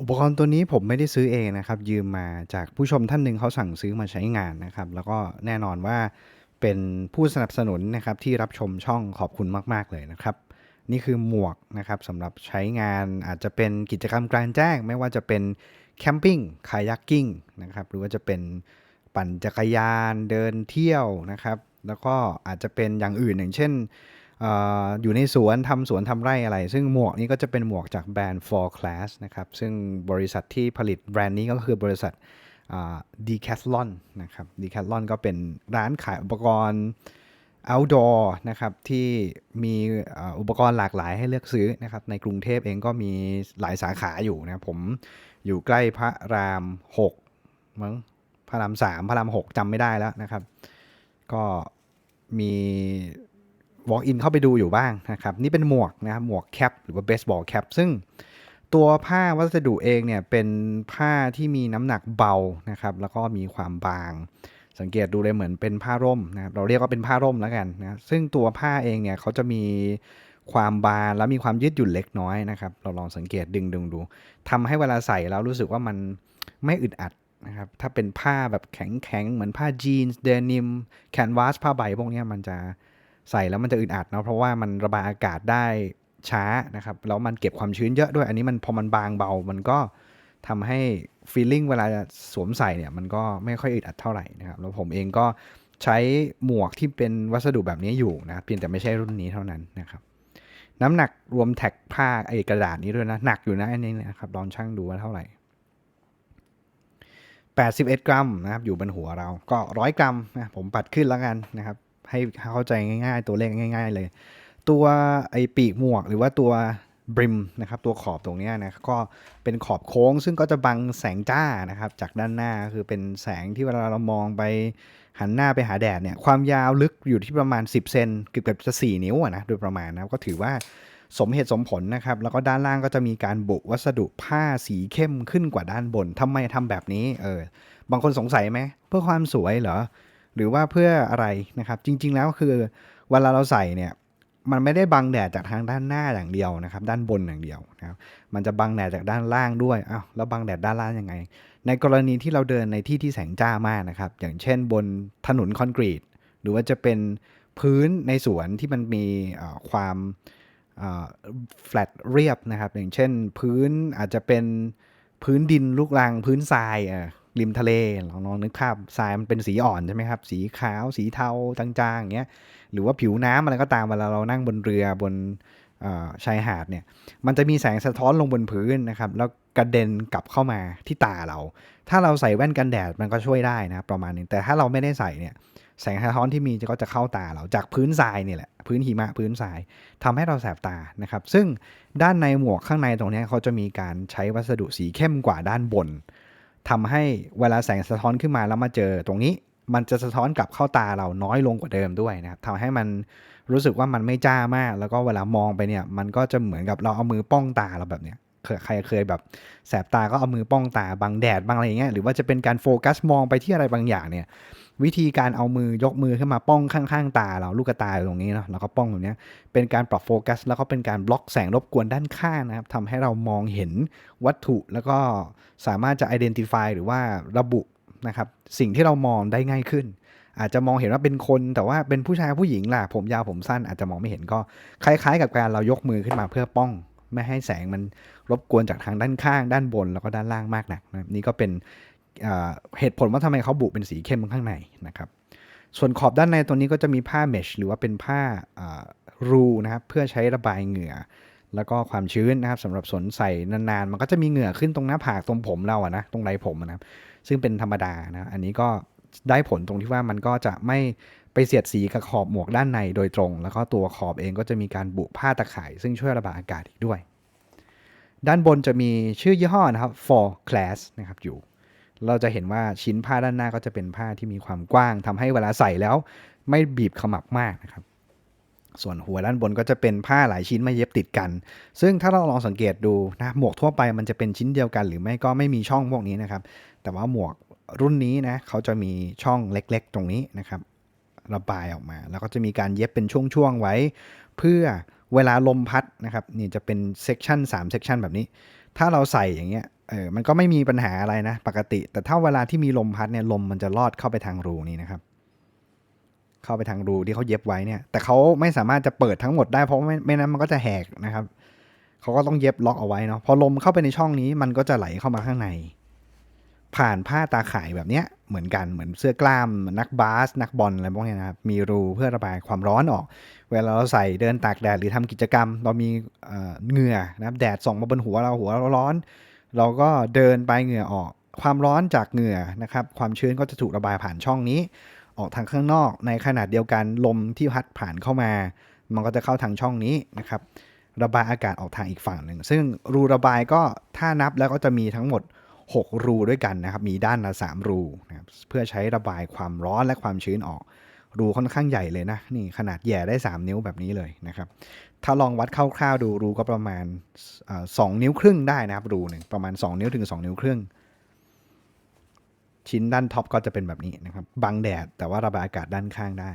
อุปกรณ์ตัวนี้ผมไม่ได้ซื้อเองนะครับ ยืมมาจากผู้ชมท่านหนึ่งเขาสั่งซื้อมาใช้งานนะครับ แล้วก็แน่นอนว่าเป็นผู้สนับสนุนนะครับที่รับชมช่องขอบคุณมาก ๆ เลยนะครับ นี่คือหมวกนะครับสำหรับใช้งานอาจจะเป็นกิจกรรมกลางแจ้ง ไม่ว่าจะเป็นแคมปิ้งคายักกิ้งนะครับหรือว่าจะเป็นปั่นจักรยานเดินเที่ยวนะครับ แล้วก็อาจจะเป็นอย่างอื่นอย่างเช่น อยู่ในสวนทำสวนทำไร่อะไร ซึ่งหมวกนี้ก็จะเป็นหมวกจากแบรนด์ For Class นะครับ ซึ่งบริษัทที่ผลิตแบรนด์นี้ก็คือบริษัท Decathlon นะครับ Decathlon ก็เป็นร้านขายอุปกรณ์ outdoor นะครับ ที่มีอุปกรณ์หลากหลายให้เลือกซื้อนะครับ ในกรุงเทพเองก็มีหลายสาขาอยู่นะผมอยู่ใกล้พระราม6มั้งพระราม3พระราม6จำไม่ได้แล้วนะครับ ก็มี walk in เข้าไปดูอยู่บ้างนะครับ นี่เป็นหมวกนะครับหมวกแคปหรือว่าเบสบอลแคปซึ่งตัวผ้าวัสดุเองเนี่ยเป็นผ้าที่มีน้ำหนักเบานะครับ แล้วก็มีความบาง สังเกตดูเลยเหมือนเป็นผ้าร่มนะครับเราเรียกว่าเป็นผ้าร่มแล้วกันนะซึ่งตัวผ้าเองเนี่ยเขาจะมีความบางแล้วมีความยืดหยุ่นเล็กน้อยนะครับ เราลองสังเกตดึงดึงดูทำให้เวลาใส่แล้วรู้สึกว่ามันไม่อึดอัดนะครับถ้าเป็นผ้าแบบแข็งๆเหมือนผ้าจีนส์เดนิมแคนวาสผ้าใบพวกเนี้ยมันจะ ใส่แล้วมันจะอึดอัดเนาะเพราะว่ามันระบายอากาศได้ช้านะครับแล้วมันเก็บความชื้นเยอะด้วย อันนี้มันพอมันบางเบา มันก็ทำให้ฟีลลิ่งเวลาสวมใส่เนี่ยมันก็ไม่ค่อยอึดอัดเท่าไหร่นะครับแล้วผมเองก็ใช้หมวกที่เป็นวัสดุแบบนี้อยู่นะเพียงแต่ไม่ใช่รุ่นนี้เท่านั้นนะครับน้ำหนักรวมแท็กผ้าไอ้กระดาษนี้ด้วยนะ หนักอยู่นะอันนี้นะครับลองชั่งดูว่าเท่าไหร่ 81 กรัมนะครับอยู่บนหัวเราก็ 100 กรัมนะผมปัดขึ้นแล้วกันนะครับ ให้เข้าใจง่ายๆ ตัวเลขง่าย ๆ เลย ตัวไอปีกหมวกหรือว่าตัวบริมนะครับตัวขอบตรงนี้นะก็เป็นขอบโค้ง ซึ่งก็จะบังแสงจ้านะครับจากด้านหน้าคือเป็นแสงที่เวลาเรามองไปหันหน้าไปหาแดดเนี่ยความยาวลึกอยู่ที่ประมาณ 10 เซนเกือบๆจะ 4 นิ้วอะนะโดยประมาณนะก็ถือว่าสมเหตุสมผลนะครับแล้วก็ด้านล่างก็จะมีการบุวัสดุผ้าสีเข้มขึ้นกว่าด้านบนทำไมทำแบบนี้เออบางคนสงสัยไหมเพื่อความสวยเหรอ หรือว่าเพื่ออะไรนะครับ จริง ๆ แล้วคือเวลาเราใส่เนี่ยมันไม่ได้บังแดดจากทางด้านหน้าอย่างเดียวนะครับ ด้านบนอย่างเดียวนะครับมันจะบังแดดจากด้านล่างด้วยอ้าวแล้วบังแดดด้านล่างยังไง ในกรณีที่เราเดินในที่ที่แสงจ้ามากนะครับ อย่างเช่นบนถนนคอนกรีต หรือว่าจะเป็นพื้นในสวนที่มันมีความแฟลตเรียบนะครับ อย่างเช่นพื้นอาจจะเป็นพื้นดินลูกรังพื้นทราย ริมทะเลลองลองนึกภาพทรายมันเป็นสีอ่อนใช่ไหมครับ สีขาวสีเทาจางๆอย่างเงี้ยหรือว่าผิวน้ำอะไรก็ตามเวลาเรานั่งบนเรือบนอชายหาดเนี่ยมันจะมีแสงสะท้อนลงบนพื้นนะครับ แล้วกระเด็นกลับเข้ามาที่ตาเรา ถ้าเราใส่แว่นกันแดดมันก็ช่วยได้นะประมาณนึงแต่ถ้าเราไม่ได้ใส่เนี่ยแสงสะท้อนที่มีก็จะเข้าตาเราจากพื้นทรายนี่แหละพื้นหิมะพื้นทรายทำให้เราแสบตานะครับ ซึ่งด้านในหมวกข้างในตรงเนี้ยเขาจะมีการใช้วัสดุสีเข้มกว่าด้านบน ทำให้เวลาแสงสะท้อนขึ้นมาแล้วมาเจอตรงนี้มันจะสะท้อนกลับเข้าตาเราน้อยลงกว่าเดิมด้วยนะครับทำให้มันรู้สึกว่ามันไม่จ้ามาก แล้วก็เวลามองไปเนี่ย มันก็จะเหมือนกับเราเอามือป้องตาเราแบบเนี้ยใครเคยแบบแสบตาก็เอามือป้องตาบังแดดบังอะไรอย่างเงี้ยหรือว่าจะเป็นการโฟกัสมองไปที่อะไรบางอย่างเนี่ย วิธีการเอามือยกมือขึ้นมาป้องข้างๆ ตาเราลูกตาอยู่ตรงนี้เนาะแล้วก็ป้องตรงนี้เป็นการปรับโฟกัส แล้วก็เป็นการบล็อกแสงรบกวนด้านข้างนะครับทำให้เรามองเห็นวัตถุแล้วก็สามารถจะ identify หรือว่าระบุนะครับสิ่งที่เรามองได้ง่ายขึ้น อาจจะมองเห็นว่าเป็นคนแต่ว่าเป็นผู้ชายผู้หญิงล่ะผมยาวผมสั้นอาจจะมองไม่เห็นก็คล้ายๆ กับการเรายกมือขึ้นมาเพื่อป้องไม่ให้แสงมันรบกวนจากทางด้านข้าง ด้านบนแล้วก็ด้านล่างมากนักนะนี่ก็เป็น เหตุผลว่าทำไมเขาบุเป็นสีเข้มข้างในนะครับ ส่วนขอบด้านในตัวนี้ก็จะมีผ้าเมชหรือว่าเป็นผ้ารูนะครับเพื่อใช้ระบายเหงื่อ แล้วก็ความชื้นนะครับสำหรับสนใส่นานๆ มันก็จะมีเหงื่อขึ้นตรงหน้าผากตรงผมเราอะนะตรงไรผมนะครับ ซึ่งเป็นธรรมดานะอันนี้ก็ได้ผลตรงที่ว่ามันก็จะไม่ไปเสียดสีกับขอบหมวกด้านในโดยตรง แล้วก็ตัวขอบเองก็จะมีการบุผ้าตะข่าย ซึ่งช่วยระบายอากาศอีกด้วย ด้านบนจะมีชื่อยี่ห้อนะครับ for class นะครับอยู่ เราจะเห็นว่าชิ้นผ้าด้านหน้าก็จะเป็นผ้าที่มีความกว้างทำให้เวลาใส่แล้ว ไม่บีบขมับมากนะครับ ส่วนหัวด้านบนก็จะเป็นผ้าหลายชิ้นมาเย็บติดกัน ซึ่งถ้าเราลองสังเกตดูนะหมวกทั่วไปมันจะเป็นชิ้นเดียวกัน หรือไม่ก็ไม่มีช่องพวกนี้นะครับ แต่ว่าหมวกรุ่นนี้นะเขาจะมีช่องเล็ก ๆ ตรงนี้นะครับระบายออกมา แล้วก็จะมีการเย็บเป็นช่วงๆไว้ เพื่อ เวลาลมพัดนะครับนี่จะเป็นเซกชัน3เซกชันแบบนี้ ถ้าเราใส่อย่างเงี้ยเออมันก็ไม่มีปัญหาอะไรนะ ปกติ แต่ถ้าเวลาที่มีลมพัดเนี่ยลมมันจะลอดเข้าไปทางรูนี่นะครับ เข้าไปทางรูที่เขาเย็บไว้เนี่ย แต่เขาไม่สามารถจะเปิดทั้งหมดได้เพราะไม่ไม่นั้นมันก็จะแหกนะครับเขาก็ต้องเย็บล็อกเอาไว้เนาะพอลมเข้าไปในช่องนี้มันก็จะไหลเข้ามาข้างใน ผ่านผ้าตาข่ายแบบเนี้ยเหมือนกันเหมือนเสื้อกล้ามนักบาส นักบอลอะไรพวกนี้นะครับมีรูเพื่อระบายความร้อนออก เวลาเราใส่เดินตากแดดหรือทำกิจกรรม เรามีเอ่อเหงื่อนะครับแดดส่องมาบนหัวเราหัวเราร้อน เราก็เดินไปเหงื่อออก ความร้อนจากเหงื่อนะครับความชื้นก็จะถูกระบายผ่านช่องนี้ ออกทางข้างนอกในขนาดเดียวกันลมที่พัดผ่านเข้ามา มันก็จะเข้าทางช่องนี้นะครับระบายอากาศออกทางอีกฝั่งหนึ่งซึ่งรูระบายก็ถ้านับแล้วก็จะมีทั้งหมด 6 รูด้วยกันนะครับ มีด้านละ 3 รูนะครับเพื่อใช้ระบายความร้อนและความชื้นออก รูค่อนข้างใหญ่เลยนะ นี่ขนาดแย่ได้ 3 นิ้วแบบนี้เลยนะครับ ถ้าลองวัดคร่าวๆดูรูก็ประมาณสองนิ้วครึ่งได้นะครับรูหนึ่งประมาณ 2 นิ้วถึง 2 นิ้วครึ่ง ชิ้นด้านท็อปก็จะเป็นแบบนี้นะครับบังแดดแต่ว่าระบายอากาศด้านข้างได้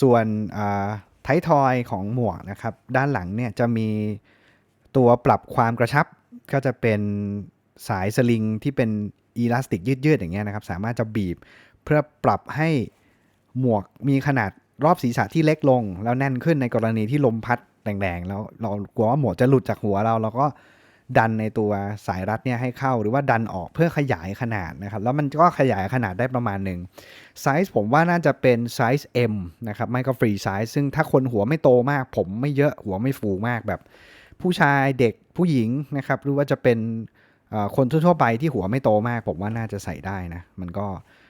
ส่วนไททอยของหมวกนะครับ ด้านหลังเนี่ยจะมีตัวปรับความกระชับ ก็จะเป็นสายสลิงที่เป็นอีลาสติกยืดๆอย่างเงี้ยนะครับ สามารถจะบีบเพื่อปรับให้หมวกมีขนาดรอบศีรษะที่เล็กลง แล้วแน่นขึ้นในกรณีที่ลมพัดแรงๆแล้วเรากลัวว่าหมวกจะหลุดจากหัวเราเราก็ดันในตัวสายรัดเนี่ยให้เข้าหรือว่าดันออกเพื่อขยายขนาดนะครับ แล้วมันก็ขยายขนาดได้ประมาณหนึ่งไซส์ผมว่าน่าจะเป็นไซส์ M นะครับ ไม่ก็ฟรีไซส์ซึ่งถ้าคนหัวไม่โตมาก ผมไม่เยอะหัวไม่ฟูมากแบบ ผู้ชายเด็กผู้หญิงนะครับ หรือว่าจะเป็นคนทั่วไปที่หัวไม่โตมาก ผมว่าน่าจะใส่ได้นะ มันก็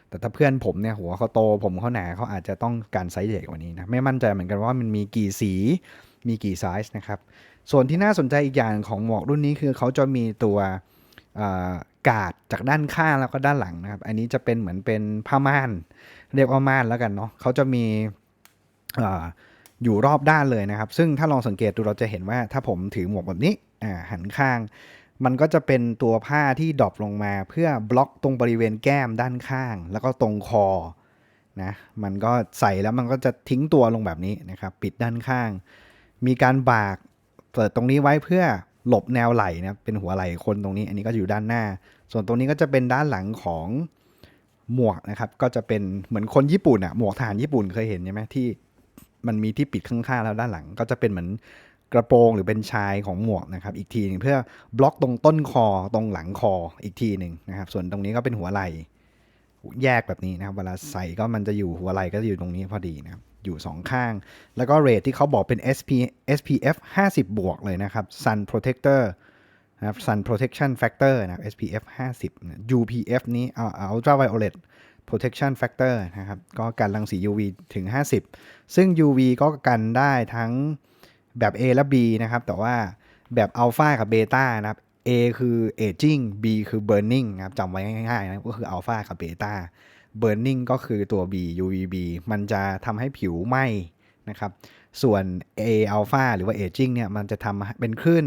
แต่ถ้าเพื่อนผมเนี่ยหัวเขาโตผมเขาหนาเขาอาจจะต้องการไซส์ใหญ่กว่านี้นะไม่มั่นใจเหมือนกันว่ามันมีกี่สีมีกี่ไซส์นะครับ ส่วนที่น่าสนใจอีกอย่างของหมวกรุ่นนี้คือเขาจะมีตัวกาดจากด้านข้างแล้วก็ด้านหลังนะครับ อันนี้จะเป็นเหมือนเป็นผ้าม่าน เรียกว่าม่านแล้วกันเนาะเขาจะมี อยู่รอบด้านเลยนะครับ ซึ่งถ้าลองสังเกตดูเราจะเห็นว่าถ้าผมถือหมวกแบบนี้อ่าหันข้าง มันก็จะเป็นตัวผ้าที่ดรอปลงมา เพื่อบล็อกตรงบริเวณแก้มด้านข้าง แล้วก็ตรงคอนะมันก็ใส่แล้วมันก็จะทิ้งตัวลงแบบนี้นะครับปิดด้านข้าง มีการบากเปิดตรงนี้ไว้เพื่อหลบแนวไหล่นะเป็นหัวไหล่คนตรงนี้ อันนี้ก็อยู่ด้านหน้า ส่วนตรงนี้ก็จะเป็นด้านหลังของหมวกนะครับ ก็จะเป็นเหมือนคนญี่ปุ่นอะหมวกทหารญี่ปุ่นเคยเห็นใช่ไหมที่ มันมีที่ปิดข้างๆแล้วด้านหลัง ก็จะเป็นเหมือนกระโปรงหรือเป็นชายของหมวกนะครับ อีกทีหนึงเพื่อบล็อกตรงต้นคอตรงหลังคออีกทีหนึ่งนะครับ ส่วนตรงนี้ก็เป็นหัวไหล่แยกแบบนี้นะครับ เวลาใส่ก็มันจะอยู่หัวไหล่ก็จะอยู่ตรงนี้พอดีนะครับ อยู่สองข้าง แล้วก็เรทที่เขาบอกเป็น SP SPF 50 บวกเลยนะครับ Sun Protector นะครับ Sun Protection Factor นะครับ SPF 50 UPF นี้เอา Ultraviolet protection factor นะครับ ก็กันรังสี UV ถึง 50 ซึ่ง UV ก็กันได้ทั้งแบบ A และ B นะครับ แต่ว่าแบบอัลฟากับเบต้านะครับ A คือ aging B คือ burning นะครับจำไว้ง่ายๆนะก็คืออัลฟากับเบต้า burning ก็คือตัว B UVB มันจะทำให้ผิวไหม้นะครับ ส่วน A alpha หรือว่า aging เนี่ย มันจะทำเป็นคลื่น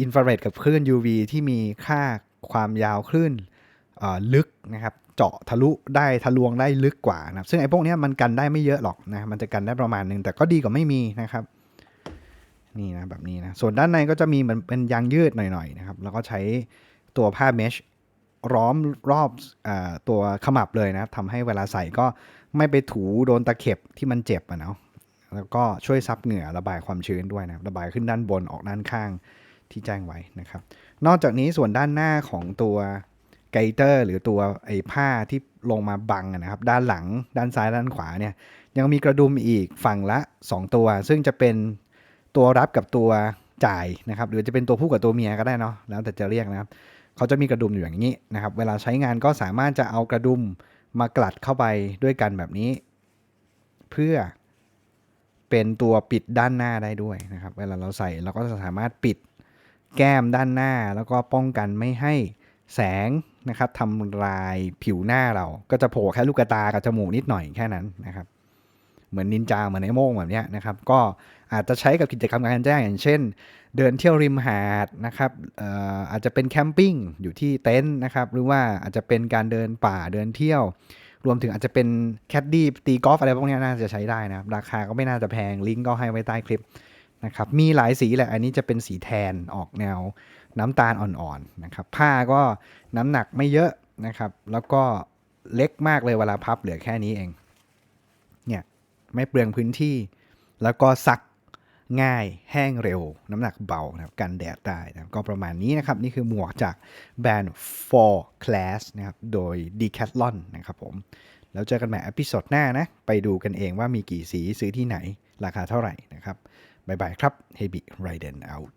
อินฟราเรดกับคลื่น UV ที่มีค่าความยาวคลื่นลึกนะครับ เจาะทะลุได้ทะลวงได้ลึกกว่านะครับ ซึ่งไอ้พวกนี้มันกันได้ไม่เยอะหรอกนะมันจะกันได้ประมาณหนึ่งแต่ก็ดีกว่าไม่มีนะครับนี่นะแบบนี้นะส่วนด้านในก็จะมีเหมือนเป็นยางยืดหน่อยๆนะครับแล้วก็ใช้ตัวผ้าเมชร้อมรอบอตัวขมับเลยนะครับทำให้เวลาใส่ก็ไม่ไปถูโดนตะเข็บที่มันเจ็บอะเนาะแล้วก็ช่วยซับเหงื่อระบายความชื้นด้วยนะระบายขึ้นด้านบนออกด้านข้างที่แจ้งไว้นะครับ นอกจากนี้ส่วนด้านหน้าของตัว ไกเตอร์หรือตัวไอ้ผ้าที่ลงมาบังนะครับ ด้านหลังด้านซ้ายด้านขวาเนี่ยยังมีกระดุมอีกฝั่งละ 2 ตัว ซึ่งจะเป็นตัวรับกับตัวจ่ายนะครับหรือจะเป็นตัวผู้กับตัวเมียก็ได้เนาะแล้วแต่จะเรียกนะครับเขาจะมีกระดุมอยู่อย่างนี้นะครับ เวลาใช้งานก็สามารถจะเอากระดุมมากลัดเข้าไปด้วยกันแบบนี้ เพื่อเป็นตัวปิดด้านหน้าได้ด้วยนะครับ เวลาเราใส่เราก็จะสามารถปิดแก้มด้านหน้า แล้วก็ป้องกันไม่ให้ แสงนะครับทำลายผิวหน้าเรา ก็จะโผล่แค่ลูกตากับจมูกนิดหน่อยแค่นั้นนะครับ เหมือนนินจาเหมือนไอ้โม่งแบบเนี้ยนะครับ ก็อาจจะใช้กับกิจกรรมกลารแจ้งอย่างเช่น เดินเที่ยวริมหาดนะครับอออาจจะเป็นแคมปิ้งอยู่ที่เต็นท์นะครับ หรือว่าอาจจะเป็นการเดินป่าเดินเที่ยว รวมถึงอาจจะเป็นแคดดี้ตีกอล์ฟอะไรพวกเนี้ยน่าจะใช้ได้นะครับ ราคาก็ไม่น่าจะแพงลิงก์ก็ให้ไว้ใต้คลิป นะครับมีหลายสีแหละอันนี้จะเป็นสีแทนออกแนวน้ำตาลอ่อนๆนะครับผ้าก็น้ำหนักไม่เยอะนะครับ แล้วก็เล็กมากเลยเวลาพับเหลือแค่นี้เองเนี่ยไม่เปลืองพื้นที่ แล้วก็ซักง่ายแห้งเร็ว น้ำหนักเบานะครับกันแดดได้นะก็ประมาณนี้นะครับ นี่คือหมวกจากแบรนด์ For Class นะครับโดย Decathlon นะครับผมแล้วเจอกันใหม่อพิโซดหน้านะ ไปดูกันเองว่ามีกี่สีซื้อที่ไหนราคาเท่าไหร่นะครับ บ๊ายบายครับ h e b y Raiden out